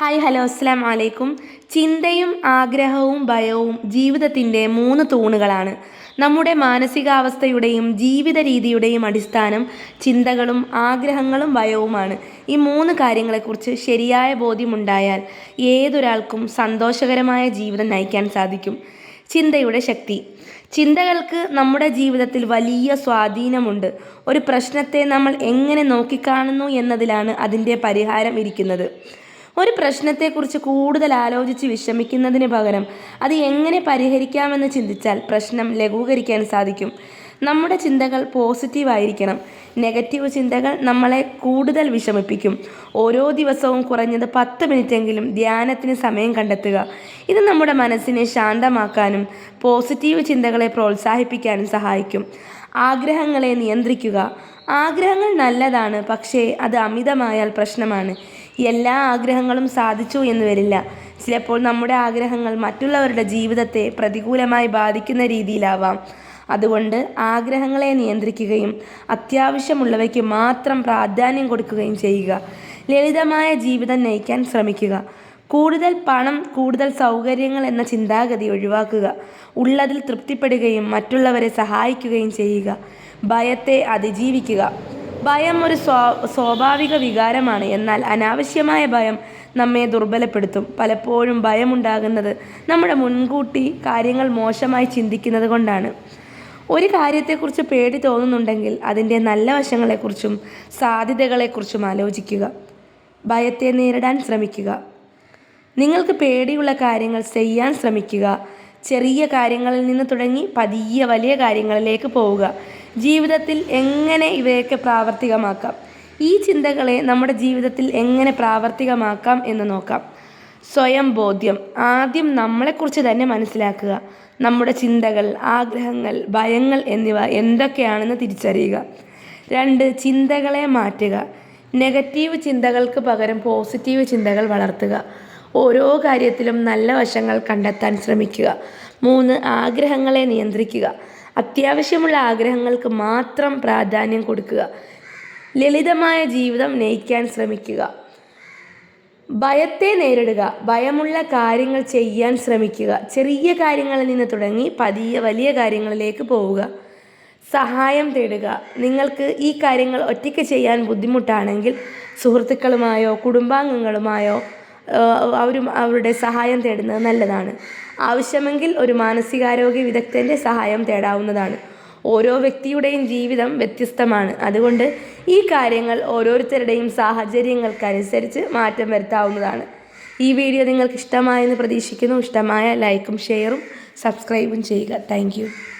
Hi hello അസ്സാം വലൈക്കും ചിന്തയും ആഗ്രഹവും ഭയവും ജീവിതത്തിന്റെ മൂന്ന് തൂണുകളാണ്. നമ്മുടെ മാനസികാവസ്ഥയുടെയും ജീവിത രീതിയുടെയും അടിസ്ഥാനം ചിന്തകളും ആഗ്രഹങ്ങളും ഭയവുമാണ്. ഈ മൂന്ന് കാര്യങ്ങളെക്കുറിച്ച് ശരിയായ ബോധ്യമുണ്ടായാൽ ഏതൊരാൾക്കും സന്തോഷകരമായ ജീവിതം നയിക്കാൻ സാധിക്കും. ചിന്തയുടെ ശക്തി. ചിന്തകൾക്ക് നമ്മുടെ ജീവിതത്തിൽ വലിയ സ്വാധീനമുണ്ട്. ഒരു പ്രശ്നത്തെ നമ്മൾ എങ്ങനെ നോക്കിക്കാണുന്നു എന്നതിലാണ് അതിന്റെ പരിഹാരം ഇരിക്കുന്നത്. ഒരു പ്രശ്നത്തെക്കുറിച്ച് കൂടുതൽ ആലോചിച്ച് വിഷമിക്കുന്നതിന് പകരം അത് എങ്ങനെ പരിഹരിക്കാമെന്ന് ചിന്തിച്ചാൽ പ്രശ്നം ലഘൂകരിക്കാൻ സാധിക്കും. നമ്മുടെ ചിന്തകൾ പോസിറ്റീവ് ആയിരിക്കണം. നെഗറ്റീവ് ചിന്തകൾ നമ്മളെ കൂടുതൽ വിഷമിപ്പിക്കും. ഓരോ ദിവസവും കുറഞ്ഞത് പത്ത് മിനിറ്റെങ്കിലും ധ്യാനത്തിന് സമയം കണ്ടെത്തുക. ഇത് നമ്മുടെ മനസ്സിനെ ശാന്തമാക്കാനും പോസിറ്റീവ് ചിന്തകളെ പ്രോത്സാഹിപ്പിക്കാനും സഹായിക്കും. ആഗ്രഹങ്ങളെ നിയന്ത്രിക്കുക. ആഗ്രഹങ്ങൾ നല്ലതാണ് പക്ഷേ അത് അമിതമായാൽ പ്രശ്നമാണ്. എല്ലാ ആഗ്രഹങ്ങളും സാധിച്ചു എന്ന് വരില്ല. ചിലപ്പോൾ നമ്മുടെ ആഗ്രഹങ്ങൾ മറ്റുള്ളവരുടെ ജീവിതത്തെ പ്രതികൂലമായി ബാധിക്കുന്ന രീതിയിലാവാം. അതുകൊണ്ട് ആഗ്രഹങ്ങളെ നിയന്ത്രിക്കുകയും അത്യാവശ്യമുള്ളവയ്ക്ക് മാത്രം പ്രാധാന്യം കൊടുക്കുകയും ചെയ്യുക. ലളിതമായ ജീവിതം നയിക്കാൻ ശ്രമിക്കുക. കൂടുതൽ പണം കൂടുതൽ സൗകര്യങ്ങൾ എന്ന ചിന്താഗതി ഒഴിവാക്കുക. ഉള്ളതിൽ തൃപ്തിപ്പെടുകയും മറ്റുള്ളവരെ സഹായിക്കുകയും ചെയ്യുക. ഭയത്തെ അതിജീവിക്കുക. ഭയം ഒരു സ്വാ സ്വാഭാവിക വികാരമാണ്. എന്നാൽ അനാവശ്യമായ ഭയം നമ്മെ ദുർബലപ്പെടുത്തും. പലപ്പോഴും ഭയമുണ്ടാകുന്നത് നമ്മുടെ മുൻകൂട്ടി കാര്യങ്ങൾ മോശമായി ചിന്തിക്കുന്നത് കൊണ്ടാണ്. ഒരു കാര്യത്തെക്കുറിച്ച് പേടി തോന്നുന്നുണ്ടെങ്കിൽ അതിന്റെ നല്ല വശങ്ങളെക്കുറിച്ചും സാധ്യതകളെക്കുറിച്ചും ആലോചിക്കുക. ഭയത്തെ നേരിടാൻ ശ്രമിക്കുക. നിങ്ങൾക്ക് പേടിയുള്ള കാര്യങ്ങൾ ചെയ്യാൻ ശ്രമിക്കുക. ചെറിയ കാര്യങ്ങളിൽ നിന്ന് തുടങ്ങി പതിയെ വലിയ കാര്യങ്ങളിലേക്ക് പോവുക. ജീവിതത്തിൽ എങ്ങനെ ഇവയൊക്കെ പ്രാവർത്തികമാക്കാം? ഈ ചിന്തകളെ നമ്മുടെ ജീവിതത്തിൽ എങ്ങനെ പ്രാവർത്തികമാക്കാം എന്ന് നോക്കാം. സ്വയം ബോധ്യം. ആദ്യം നമ്മളെക്കുറിച്ച് തന്നെ മനസ്സിലാക്കുക. നമ്മുടെ ചിന്തകൾ ആഗ്രഹങ്ങൾ ഭയങ്ങൾ എന്നിവ എന്തൊക്കെയാണെന്ന് തിരിച്ചറിയുക. രണ്ട് ചിന്തകളെ മാറ്റുക. നെഗറ്റീവ് ചിന്തകൾക്ക് പകരം പോസിറ്റീവ് ചിന്തകൾ വളർത്തുക. ഓരോ കാര്യത്തിലും നല്ല വശങ്ങൾ കണ്ടെത്താൻ ശ്രമിക്കുക. മൂന്ന് ആഗ്രഹങ്ങളെ നിയന്ത്രിക്കുക. അത്യാവശ്യമുള്ള ആഗ്രഹങ്ങൾക്ക് മാത്രം പ്രാധാന്യം കൊടുക്കുക. ലളിതമായ ജീവിതം നയിക്കാൻ ശ്രമിക്കുക. ഭയത്തെ നേരിടുക. ഭയമുള്ള കാര്യങ്ങൾ ചെയ്യാൻ ശ്രമിക്കുക. ചെറിയ കാര്യങ്ങളിൽ നിന്ന് തുടങ്ങി പതിയെ വലിയ കാര്യങ്ങളിലേക്ക് പോവുക. സഹായം തേടുക. നിങ്ങൾക്ക് ഈ കാര്യങ്ങൾ ഒറ്റയ്ക്ക് ചെയ്യാൻ ബുദ്ധിമുട്ടാണെങ്കിൽ സുഹൃത്തുക്കളുമായോ കുടുംബാംഗങ്ങളുമായോ അവരും അവരുടെ സഹായം തേടുന്നത് നല്ലതാണ്. ആവശ്യമെങ്കിൽ ഒരു മാനസികാരോഗ്യ വിദഗ്ധന്റെ സഹായം തേടാവുന്നതാണ്. ഓരോ വ്യക്തിയുടെയും ജീവിതം വ്യത്യസ്തമാണ്. അതുകൊണ്ട് ഈ കാര്യങ്ങൾ ഓരോരുത്തരുടെയും സാഹചര്യങ്ങൾക്കനുസരിച്ച് മാറ്റം വരുത്താവുന്നതാണ്. ഈ വീഡിയോ നിങ്ങൾക്ക് ഇഷ്ടമായെന്ന് പ്രതീക്ഷിക്കുന്നു. ഇഷ്ടമായ ലൈക്കും ഷെയറും സബ്സ്ക്രൈബും ചെയ്യുക. താങ്ക്